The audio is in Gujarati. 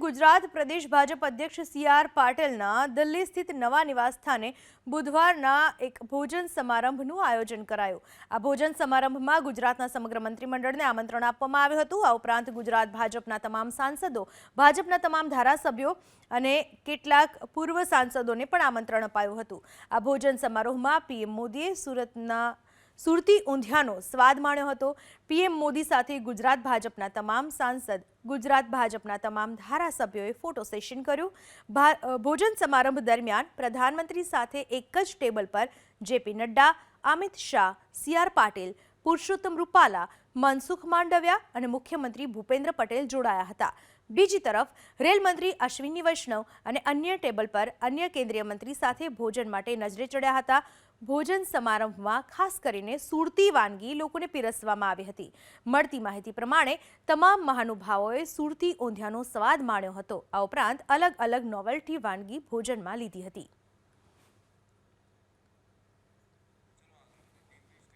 ગુજરાત પ્રદેશ ભાજપ અધ્યક્ષ સી આર પાટીલના દિલ્હી સ્થિત નવા નિવાસસ્થાને બુધવારના એક ભોજન સમારંભનું આયોજન કરાયું. આ ભોજન સમારંભમાં ગુજરાતના સમગ્ર મંત્રીમંડળને આમંત્રણ આપવામાં આવ્યું હતું. આ ઉપરાંત ગુજરાત ભાજપના તમામ સાંસદો, ભાજપના તમામ ધારાસભ્યો અને કેટલાક પૂર્વ સાંસદોને પણ આમંત્રણ અપાયું હતું. આ ભોજન સમારોહમાં પીએમ મોદીએ સુરતના સુરતી ઊંધિયાનો સ્વાદ માણ્યો હતો. પીએમ મોદી સાથે ગુજરાત ભાજપના તમામ સાંસદ, ગુજરાત ભાજપના તમામ ધારાસભ્યોએ ફોટો સેશન કર્યું. ભોજન સમારંભ દરમિયાન પ્રધાનમંત્રી સાથે એક જ ટેબલ પર JP Nadda, Amit Shah, C R Patil Purushottam Rupala, Mansukh Mandaviya અને મુખ્યમંત્રી ભૂપેન્દ્ર પટેલ જોડાયા હતા. બીજી તરફ, રેલ મંત્રી અશ્વિની વૈષ્ણવ અને અન્ય ટેબલ પર અન્ય કેન્દ્રીય મંત્રી સાથે ભોજન માટે નજરે ચડ્યા હતા. ભોજન સમારંભમાં ખાસ કરીને સુરતી વાનગી લોકોને પીરસવામાં આવી હતી. મળતી માહિતી પ્રમાણે, તમામ મહાનુભાવોએ સુરતી ઊંધિયાનો સ્વાદ માણ્યો હતો. આ ઉપરાંત અલગ અલગ નોવેલ્ટી વાનગી ભોજનમાં લીધી હતી.